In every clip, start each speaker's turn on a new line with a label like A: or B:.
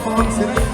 A: สิขอ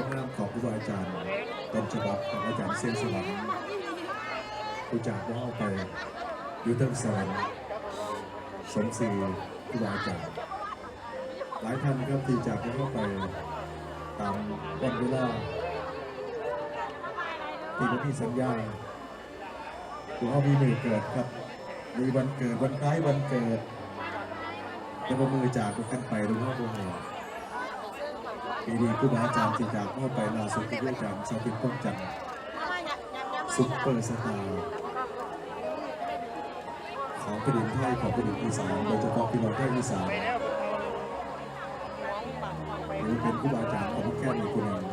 A: ดีความดีความงของครูบาอาจารย์ต้นฉบับของอาจารย์เสียงสวรรค์ผู้จากว่าเอาไปอยู่เทิงสวรรค์สมศรีครูบาอาจารย์หลายท่านครับที่จากเข้าไปตามวันเวลาที่วันที่สัญญาหลวงพ่อมีมือเกิดครับ มีวันเกิดวันคล้ายวันเกิดแล้วก็มือจากกันไปหลวงพ่อโมโห ปีนี้ครูบาอาจารย์ที่จากเข้าไปลาสุดคืออาจารย์สาธิตป้องจันทร์ซุปเปอร์สตาร์ของแผ่นดินไทยของแผ่นดินอีสานโดยเฉพาะพี่น้องภาคอีสานหรือเป็นครูบาอาจารย์ของแค่ในคนหนึ่ง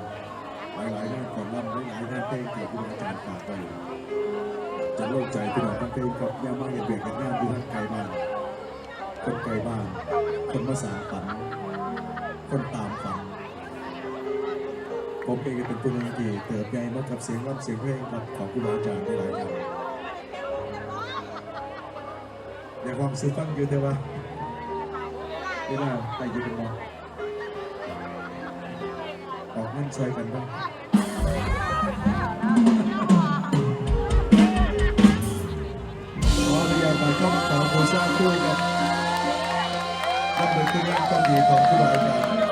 A: หลายๆงานก่อนร่ำหลายๆงานเพลงที่ครูบาอาจารย์ฝากไว้จะโล่งใจพี่น้องทั้งเพลงกับย่ามาเห็นเบียดกันงานที่ทางไกลบ้านคนไกลบ้านคนมาสาฝันคนตามฝั ผมเองก็เป็นผู้หนึงที่เติบใหญ่มากับเสียงร่ำเสียงเพลงครับของครูบาอาจารย์ได้หลายท่านอยากความซื้อฟังอยู่แต่ว่าเวลาไปอยืนเป็นมองออกเงินช่วยกันบ้างขออนุญาตมาเข้าขอโคสร้างด้วยกันทำโดยคุณงานความดีของครูบาอาจารย์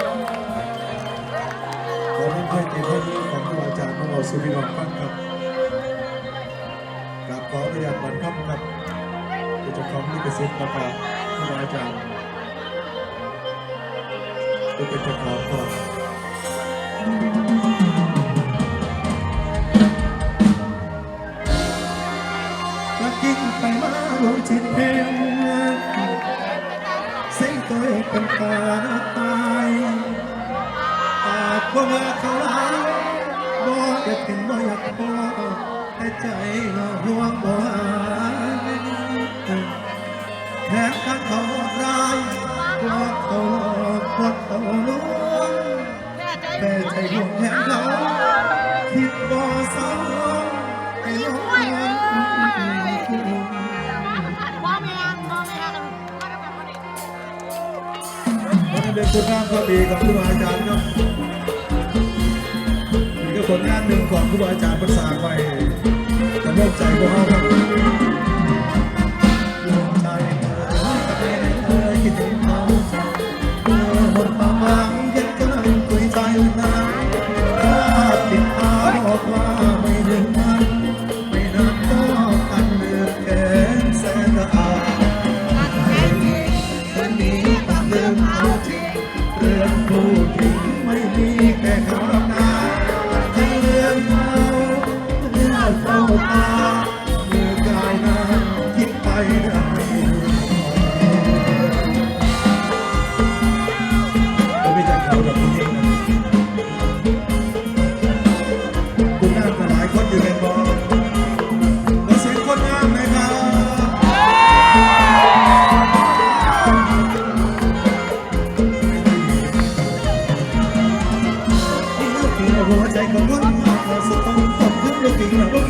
A: ขอเล่นเพลงในท่อนนี้ของครูบาอาจารย์ของเราสุรินทร์ฟังครับกับขออนุญาตบันทึกครับเป็นเจ้าของลิขสิทธิ์ประกอบครูบาอาจารย์เป็นเจ้าของครับก็กิ้งไปมาลงจิตเพลงเส้นตัวเองเป็นตาตายปากาเมื่อเข ผลงานหนึ่งของครูบาอาจารย์ประสานไว้แต่โลกใจของเราครับ ที่ลูกทิ้งหัวใจของคนสุดต้องขอบคุณลูกทิ้งเรา